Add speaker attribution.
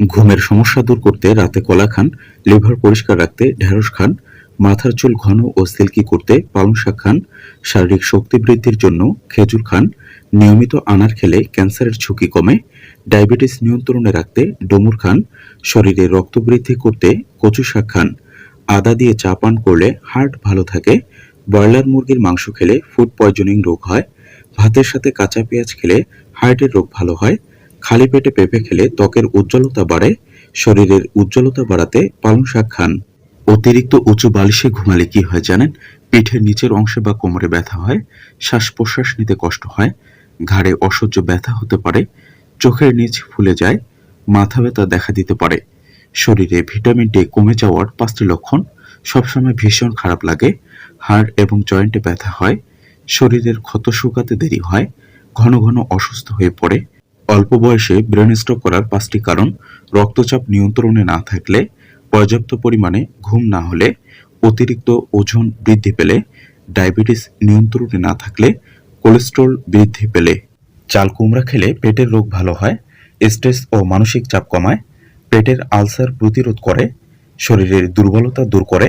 Speaker 1: ঘুমের সমস্যা দূর করতে রাতে কলা খান, লিভার পরিষ্কার রাখতে ঢেঁড়স খান, মাথার চুল ঘন ও সিল্কি করতে পালং শাক খান, শারীরিক শক্তি বৃদ্ধির জন্য খেজুর খান, নিয়মিত আনার খেলে ক্যান্সারের ঝুঁকি কমে, ডায়াবেটিস নিয়ন্ত্রণে রাখতে ডুমুর খান, শরীরে রক্ত বৃদ্ধি করতে কচু শাক খান, আদা দিয়ে চা পান করলে হার্ট ভালো থাকে, ব্রয়লার মুরগির মাংস খেলে ফুড পয়জনিং রোগ হয়, ভাতের সাথে কাঁচা পেঁয়াজ খেলে হার্টের রোগ ভালো হয় খালি পেটে পেঁপে খেলে ত্বকের উজ্জ্বলতা বাড়ে, শরীরের উজ্জ্বলতা বাড়াতে পালং শাক খান। অতিরিক্ত উঁচু বালিশে ঘুমালে কি হয় জানেন? পিঠের নিচের অংশে বা কোমরে ব্যথা হয় শ্বাস প্রশ্বাস নিতে কষ্ট হয়, ঘাড়ে অসহ্য ব্যথা হতে পারে, চোখের নিচ ফুলে যায়, মাথা ব্যথা দেখা দিতে পারে। শরীরে ভিটামিন ডি কমে যাওয়ার পাঁচটি লক্ষণ, সবসময় ভীষণ খারাপ লাগে, হাড় এবং জয়েন্টে ব্যথা হয়, শরীরের ক্ষত শুকাতে দেরি হয়, ঘন ঘন অসুস্থ হয়ে পড়ে অল্প বয়সে ব্রেন স্ট্রোক করার পাঁচটি কারণ, রক্তচাপ নিয়ন্ত্রণে না থাকলে, পর্যাপ্ত পরিমাণে ঘুম না হলে, অতিরিক্ত ওজন বৃদ্ধি পেলে, ডায়াবেটিস নিয়ন্ত্রণে না থাকলে, কোলেস্ট্রল বৃদ্ধি পেলে। চাল কুমড়া খেলে পেটের রোগ ভালো হয়, স্ট্রেস ও মানসিক চাপ কমায়, পেটের আলসার প্রতিরোধ করে, শরীরের দুর্বলতা দূর করে।